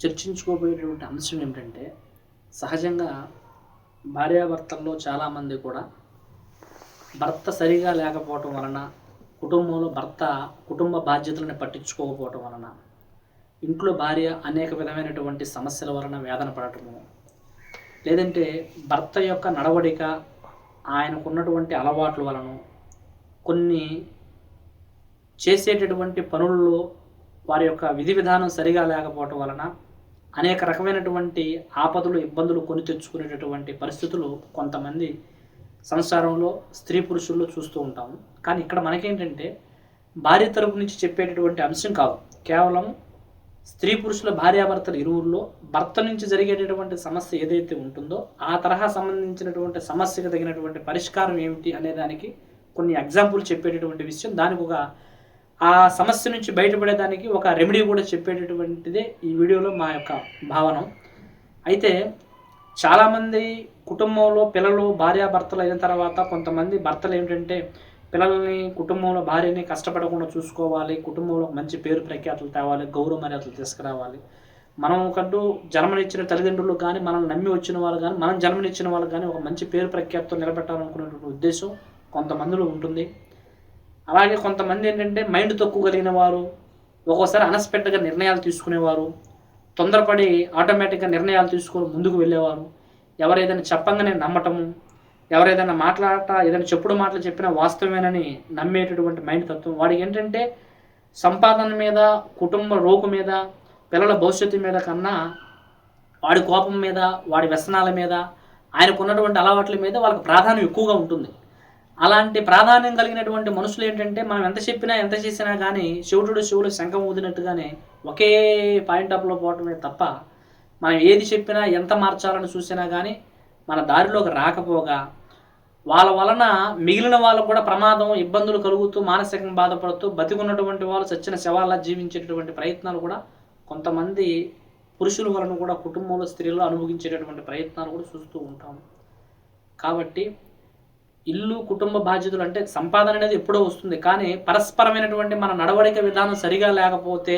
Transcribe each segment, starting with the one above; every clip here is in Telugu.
చర్చించుకోబోయేటువంటి అంశం ఏమిటంటే సహజంగా భార్యాభర్తల్లో చాలామంది కూడా భర్త సరిగా లేకపోవటం వలన కుటుంబంలో భర్త కుటుంబ బాధ్యతలను పట్టించుకోకపోవటం వలన ఇంట్లో భార్య అనేక విధమైనటువంటి సమస్యల వలన వేదన పడటము. లేదంటే భర్త యొక్క నడవడిక ఆయనకున్నటువంటి అలవాట్ల వలన కొన్ని చేసేటటువంటి పనుల్లో వారి యొక్క విధి విధానం సరిగా లేకపోవటం వలన అనేక రకమైనటువంటి ఆపదలు ఇబ్బందులు కొని తెచ్చుకునేటటువంటి పరిస్థితులు కొంతమంది సంసారంలో స్త్రీ పురుషుల్లో చూస్తూ ఉంటాము. కానీ ఇక్కడ మనకేంటంటే భార్య తరపు నుంచి చెప్పేటటువంటి అంశం కాదు. కేవలం స్త్రీ పురుషుల భార్యాభర్తలు ఇరువుల్లో భర్త నుంచి జరిగేటటువంటి సమస్య ఏదైతే ఉంటుందో ఆ తరహా సంబంధించినటువంటి సమస్యకు తగినటువంటి పరిష్కారం ఏమిటి అనే దానికి కొన్ని ఎగ్జాంపుల్ చెప్పేటటువంటి విషయం. దానికి ఒక ఆ సమస్య నుంచి బయటపడేదానికి ఒక రెమెడీ కూడా చెప్పేటటువంటిదే ఈ వీడియోలో మా యొక్క భావన. అయితే చాలామంది కుటుంబంలో పిల్లలు భార్యాభర్తలు అయిన తర్వాత కొంతమంది భర్తలు ఏంటంటే పిల్లల్ని కుటుంబంలో భార్యని కష్టపడకుండా చూసుకోవాలి కుటుంబంలో మంచి పేరు ప్రఖ్యాతులు తేవాలి గౌరవ మర్యాదలు తీసుకురావాలి. మనం ఒకటూ జన్మనిచ్చిన తల్లిదండ్రులు కానీ మనం నమ్మి వచ్చిన వాళ్ళు కానీ మనం జన్మనిచ్చిన వాళ్ళు కానీ ఒక మంచి పేరు ప్రఖ్యాతితో నిలబెట్టాలనుకునేటువంటి ఉద్దేశం కొంతమందిలో ఉంటుంది. అలాగే కొంతమంది ఏంటంటే మైండ్ తక్కువ కలిగిన వారు ఒక్కోసారి అనస్పెక్ట్గా నిర్ణయాలు తీసుకునేవారు తొందరపడి ఆటోమేటిక్గా నిర్ణయాలు తీసుకొని ముందుకు వెళ్ళేవారు. ఎవరేదైనా చెప్పంగానే నమ్మటము ఎవరేదైనా మాట్లాడట ఏదైనా చెప్పుడు మాటలు చెప్పినా వాస్తవమేనని నమ్మేటటువంటి మైండ్ తత్వం. వాడికి ఏంటంటే సంపాదన మీద కుటుంబ రోగు మీద పిల్లల భవిష్యత్తు మీద కన్నా వాడి కోపం మీద వాడి వ్యసనాల మీద ఆయనకు ఉన్నటువంటి అలవాట్ల మీద వాళ్ళకి ప్రాధాన్యం ఎక్కువగా ఉంటుంది. అలాంటి ప్రాధాన్యం కలిగినటువంటి మనుషులు ఏంటంటే మనం ఎంత చెప్పినా ఎంత చేసినా కానీ శివుడు శివుడు శంఖం ఊదినట్టుగానే ఒకే పాయింట్ ఆఫ్లో పోవటమే తప్ప మనం ఏది చెప్పినా ఎంత మార్చాలని చూసినా కానీ మన దారిలోకి రాకపోగా వాళ్ళ వలన మిగిలిన వాళ్ళకు కూడా ప్రమాదం ఇబ్బందులు కలుగుతూ మానసికంగా బాధపడుతూ బతికున్నటువంటి వాళ్ళు చచ్చిన శవాల్లా జీవించేటటువంటి ప్రయత్నాలు కూడా కొంతమంది పురుషుల వలన కూడా కుటుంబంలో స్త్రీలు అనుభవించేటటువంటి ప్రయత్నాలు కూడా చూస్తూ ఉంటాం కాబట్టి ఇల్లు కుటుంబ బాధ్యతలు అంటే సంపాదన అనేది ఎప్పుడో వస్తుంది. కానీ పరస్పరమైనటువంటి మన నడవడిక విధానం సరిగా లేకపోతే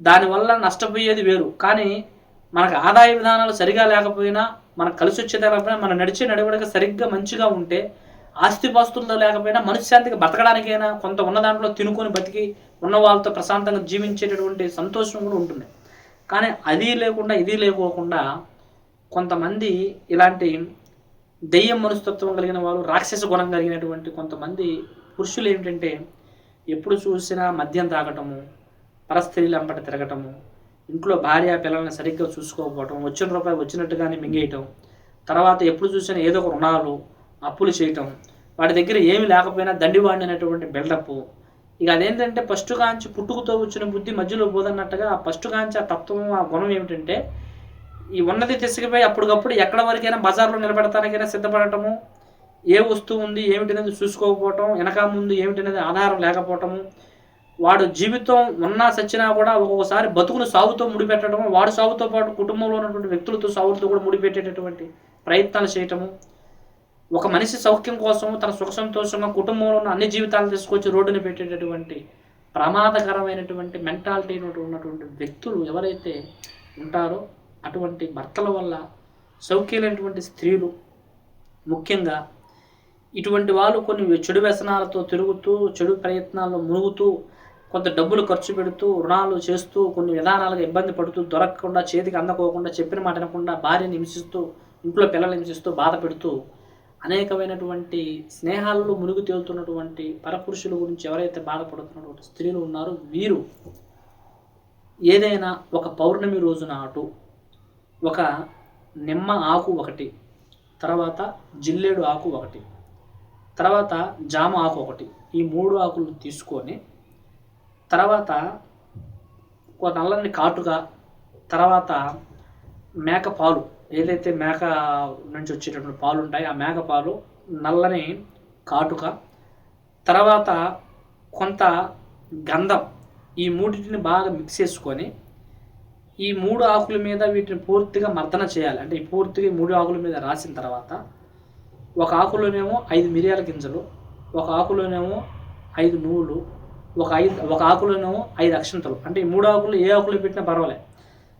దానివల్ల నష్టపోయేది వేరు. కానీ మనకు ఆదాయ విధానాలు సరిగా లేకపోయినా మనకు కలిసి వచ్చేది లేకపోయినా మన నడిచే నడవడిక సరిగ్గా మంచిగా ఉంటే ఆస్తిపాస్తులతో లేకపోయినా మనశ్శాంతికి బతకడానికైనా కొంత ఉన్న దాంట్లో తినుకొని బతికి ఉన్న వాళ్ళతో ప్రశాంతంగా జీవించేటటువంటి సంతోషం కూడా ఉంటుంది. కానీ అది లేకుండా ఇది లేకోకుండా కొంతమంది ఇలాంటి దెయ్యం మనస్తత్వం కలిగిన వాళ్ళు రాక్షస గుణం కలిగినటువంటి కొంతమంది పురుషులు ఏమిటంటే ఎప్పుడు చూసినా మద్యం తాగటము పరస్త్రీలు అంబట తిరగటము ఇంట్లో భార్య పిల్లల్ని సరిగ్గా చూసుకోకపోవటం వచ్చిన రూపాయి వచ్చినట్టుగానే మింగేయటం తర్వాత ఎప్పుడు చూసినా ఏదో ఒక రుణాలు అప్పులు చేయటం వాడి దగ్గర ఏమి లేకపోయినా దండివాడినటువంటి అనేటువంటి బిల్డప్. ఇక అదేంటంటే ఫస్ట్ కాంచి పుట్టుకతో వచ్చిన బుద్ధి మధ్యలో పోదన్నట్టుగా ఆ ఫస్ట్ కాంచి ఆ తత్వం ఆ గుణం ఏమిటంటే ఈ ఉన్నది తీసుకుపోయి అప్పటికప్పుడు ఎక్కడ వరకైనా బజార్లో నిలబెడతానికైనా సిద్ధపడటము ఏ వస్తువు ఉంది ఏమిటనేది చూసుకోకపోవటం వెనక ముందు ఏమిటనేది ఆధారం లేకపోవటము వాడు జీవితం ఉన్నా సచ్చినా కూడా ఒక్కొక్కసారి బతుకును సాగుతో ముడిపెట్టడము వాడు సాగుతో పాటు కుటుంబంలో ఉన్నటువంటి వ్యక్తులతో సాగుతో కూడా ముడిపెట్టేటటువంటి ప్రయత్నాలు చేయటము ఒక మనిషి సౌఖ్యం కోసం తన సుఖ సంతోషంగా కుటుంబంలో ఉన్న అన్ని జీవితాలు తీసుకొచ్చి రోడ్డుని పెట్టేటటువంటి ప్రమాదకరమైనటువంటి మెంటాలిటీ ఉన్నటువంటి వ్యక్తులు ఎవరైతే ఉంటారో అటువంటి భర్తల వల్ల సౌఖ్యమైనటువంటి స్త్రీలు ముఖ్యంగా ఇటువంటి వాళ్ళు కొన్ని చెడు వ్యసనాలతో తిరుగుతూ చెడు ప్రయత్నాల్లో మునుగుతూ కొంత డబ్బులు ఖర్చు పెడుతూ రుణాలు చేస్తూ కొన్ని విధానాలుగా ఇబ్బంది పడుతూ దొరకకుండా చేతికి అందకోకుండా చెప్పిన మాట అనకుండా భార్యని హింసిస్తూ ఇంట్లో పిల్లలు హింసిస్తూ బాధ పెడుతూ అనేకమైనటువంటి స్నేహాలలో మునిగి తేలుతున్నటువంటి పరపురుషుల గురించి ఎవరైతే బాధపడుతున్నటువంటి స్త్రీలు ఉన్నారో వీరు ఏదైనా ఒక పౌర్ణమి రోజు నాటు ఒక నిమ్మ ఆకు ఒకటి తర్వాత జిల్లేడు ఆకు ఒకటి తర్వాత జామ ఆకు ఒకటి. ఈ మూడు ఆకులు తీసుకొని తర్వాత ఒక నల్లని కాటుక తర్వాత మేక పాలు. ఏదైతే మేక నుంచి వచ్చేటటువంటి పాలు ఉంటాయి ఆ మేక పాలు నల్లని కాటుక తర్వాత కొంత గంధం. ఈ మూడింటిని బాగా మిక్స్ చేసుకొని ఈ మూడు ఆకుల మీద వీటిని పూర్తిగా మర్దన చేయాలి. అంటే ఈ పూర్తిగా మూడు ఆకుల మీద రాసిన తర్వాత ఒక ఆకులోనేమో ఐదు మిరియాల గింజలు ఒక ఆకులోనేమో ఐదు నువ్వులు ఒక ఐదు ఒక ఆకులోనేమో ఐదు అక్షంతలు. అంటే ఈ మూడు ఆకులు ఏ ఆకులు పెట్టినా పర్వాలే.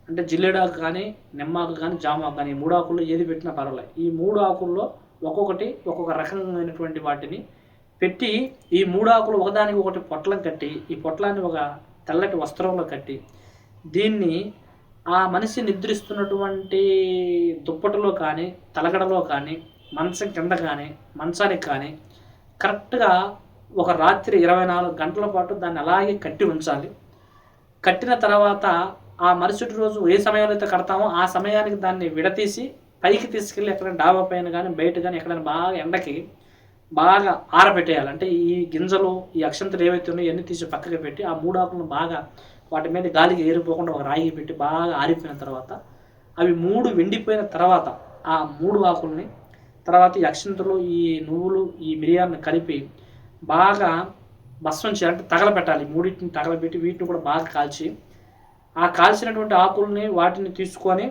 అంటే జిల్లేడాకు కానీ నిమ్మాకు కానీ జామాకు కానీ ఈ మూడు ఆకుల్లో ఏది పెట్టినా పర్వాలే. ఈ మూడు ఆకుల్లో ఒక్కొక్కటి ఒక్కొక్క రకమైనటువంటి వాటిని పెట్టి ఈ మూడు ఆకులు ఒకదానికి ఒకటి పొట్లం కట్టి ఈ పొట్లాన్ని ఒక తెల్లటి వస్త్రంలో కట్టి దీన్ని ఆ మనిషి నిద్రిస్తున్నటువంటి దుప్పటిలో కానీ తలగడలో కానీ మంచం కింద కానీ మంచానికి కానీ కరెక్ట్గా ఒక రాత్రి ఇరవై నాలుగు గంటల పాటు దాన్ని అలాగే కట్టి ఉంచాలి. కట్టిన తర్వాత ఆ మరుసటి రోజు ఏ సమయంలో అయితే కడతామో ఆ సమయానికి దాన్ని విడతీసి పైకి తీసుకెళ్ళి ఎక్కడైనా డాబా పైన కానీ బయట కానీ ఎక్కడైనా బాగా ఎండకి బాగా ఆరబెట్టేయాలి. అంటే ఈ గింజలు ఈ అక్షంతలు ఏవైతే ఉన్నాయో ఇవన్నీ తీసి పక్కకి పెట్టి ఆ మూడు ఆకులను బాగా వాటి మీద గాలికి ఏరిపోకుండా ఒక రాయి పెట్టి బాగా ఆరిపోయిన తర్వాత అవి మూడు వెండిపోయిన తర్వాత ఆ మూడు ఆకుల్ని తర్వాత ఈ అక్షంతలు ఈ నువ్వులు ఈ మిరియాలను కలిపి బాగా భస్మం చేయాలంటే తగలపెట్టాలి. తగలబెట్టాలి మూడింటిని తగలబెట్టి వీటిని కూడా బాగా కాల్చి ఆ కాల్చినటువంటి ఆకుల్ని వాటిని తీసుకొని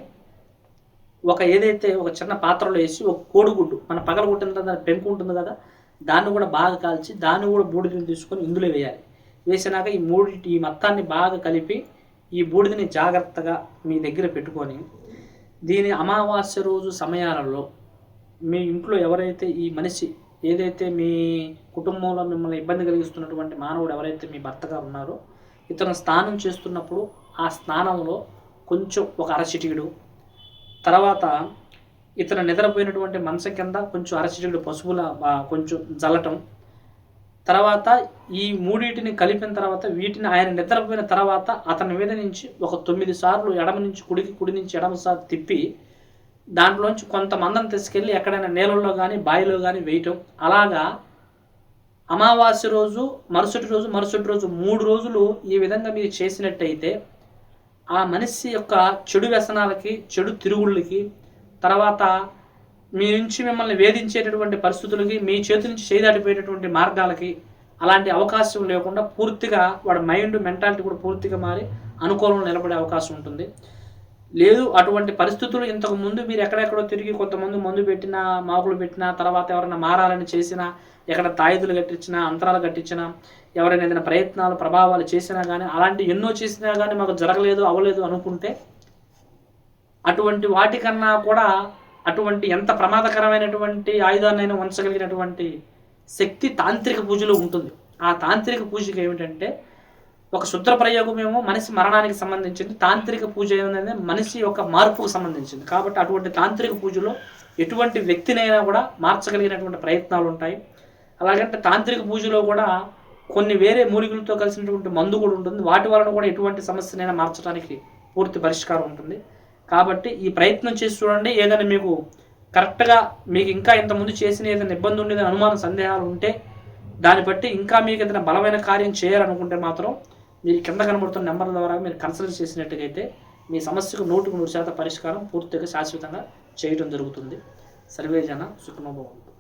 ఒక ఏదైతే ఒక చిన్న పాత్రలో వేసి ఒక కోడిగుడ్డు మన పగలగొట్టిన తర్వాత దాని పెంకు ఉంటుంది కదా దాన్ని కూడా బాగా కాల్చి దాన్ని కూడా బూడిదని తీసుకొని ఇందులో వేయాలి. వేసినాక ఈ మూడు ఈ మొత్తాన్ని బాగా కలిపి ఈ బూడిదని జాగ్రత్తగా మీ దగ్గర పెట్టుకొని దీని అమావాస్య రోజు సమయాలలో మీ ఇంట్లో ఎవరైతే ఈ మనిషి ఏదైతే మీ కుటుంబంలో మిమ్మల్ని ఇబ్బంది కలిగిస్తున్నటువంటి మానవుడు ఎవరైతే మీ భర్తగా ఉన్నారో ఇతను స్నానం చేస్తున్నప్పుడు ఆ స్నానంలో కొంచెం ఒక అరచిటిడు తర్వాత ఇతను నిద్రపోయినటువంటి మనసు కింద కొంచెం అరచిటిడు పశువుల కొంచెం జల్లటం తర్వాత ఈ మూడింటిని కలిపిన తర్వాత వీటిని ఆయన నిద్రపోయిన తర్వాత అతని మీద నుంచి ఒక తొమ్మిది సార్లు ఎడమ నుంచి కుడికి కుడి నుంచి ఎడమ సార్లు తిప్పి దాంట్లోంచి కొంత మందం తీసుకెళ్ళి ఎక్కడైనా నీళ్ళల్లో కానీ బావిలో కానీ వేయటం. అలాగా అమావాస్య రోజు మరుసటి రోజు మరుసటి రోజు మూడు రోజులు ఈ విధంగా మీరు చేసినట్టయితే ఆ మనిషి యొక్క చెడు వ్యసనాలకి చెడు తిరుగుళ్ళకి తర్వాత మీ నుంచి మిమ్మల్ని వేధించేటటువంటి పరిస్థితులకి మీ చేతి నుంచి చేయదాటిపోయేటటువంటి మార్గాలకి అలాంటి అవకాశం లేకుండా పూర్తిగా వాడి మైండ్ మెంటాలిటీ కూడా పూర్తిగా మారి అనుకూలంలో నిలబడే అవకాశం ఉంటుంది. లేదు అటువంటి పరిస్థితులు ఇంతకు ముందు మీరు ఎక్కడెక్కడో తిరిగి కొంతమంది మందు పెట్టినా మాకులు పెట్టినా తర్వాత ఎవరైనా మారాలని చేసినా ఎక్కడ తాయిదులు కట్టించినా అంతరాలు కట్టించినా ఎవరైనా ఏదైనా ప్రయత్నాలు ప్రభావాలు చేసినా కానీ అలాంటి ఎన్నో చేసినా కానీ మాకు జరగలేదు అవ్వలేదు అనుకుంటే అటువంటి వాటికన్నా కూడా అటువంటి ఎంత ప్రమాదకరమైనటువంటి ఆయుధాన్నైనా ఉంచగలిగినటువంటి శక్తి తాంత్రిక పూజలో ఉంటుంది. ఆ తాంత్రిక పూజకి ఏమిటంటే ఒక శుద్ర ప్రయోగం ఏమో మనిషి మరణానికి సంబంధించింది తాంత్రిక పూజ అనేది మనిషి యొక్క మార్పుకు సంబంధించింది. కాబట్టి అటువంటి తాంత్రిక పూజలో ఎటువంటి వ్యక్తినైనా కూడా మార్చగలిగినటువంటి ప్రయత్నాలు ఉంటాయి. అలాగంటే తాంత్రిక పూజలో కూడా కొన్ని వేరే మూలికలతో కలిసినటువంటి మందు కూడా ఉంటుంది. వాటి వలన కూడా ఎటువంటి సమస్యనైనా మార్చడానికి పూర్తి పరిష్కారం ఉంటుంది. కాబట్టి ఈ ప్రయత్నం చేసి చూడండి. ఏదైనా మీకు కరెక్ట్గా మీకు ఇంకా ఇంతకుముందు చేసిన ఏదైనా ఇబ్బంది ఉండేదని అనుమానం సందేహాలు ఉంటే దాన్ని బట్టి ఇంకా మీకు ఏదైనా బలమైన కార్యం చేయాలనుకుంటే మాత్రం మీరు కింద కనబడుతున్న నెంబర్ ద్వారా మీరు కన్సల్ట్ చేసినట్టుగైతే మీ సమస్యకు నూటికి నూరు శాతం పరిష్కారం పూర్తిగా శాశ్వతంగా చేయడం జరుగుతుంది. సర్వేజన సుఖమభవంతు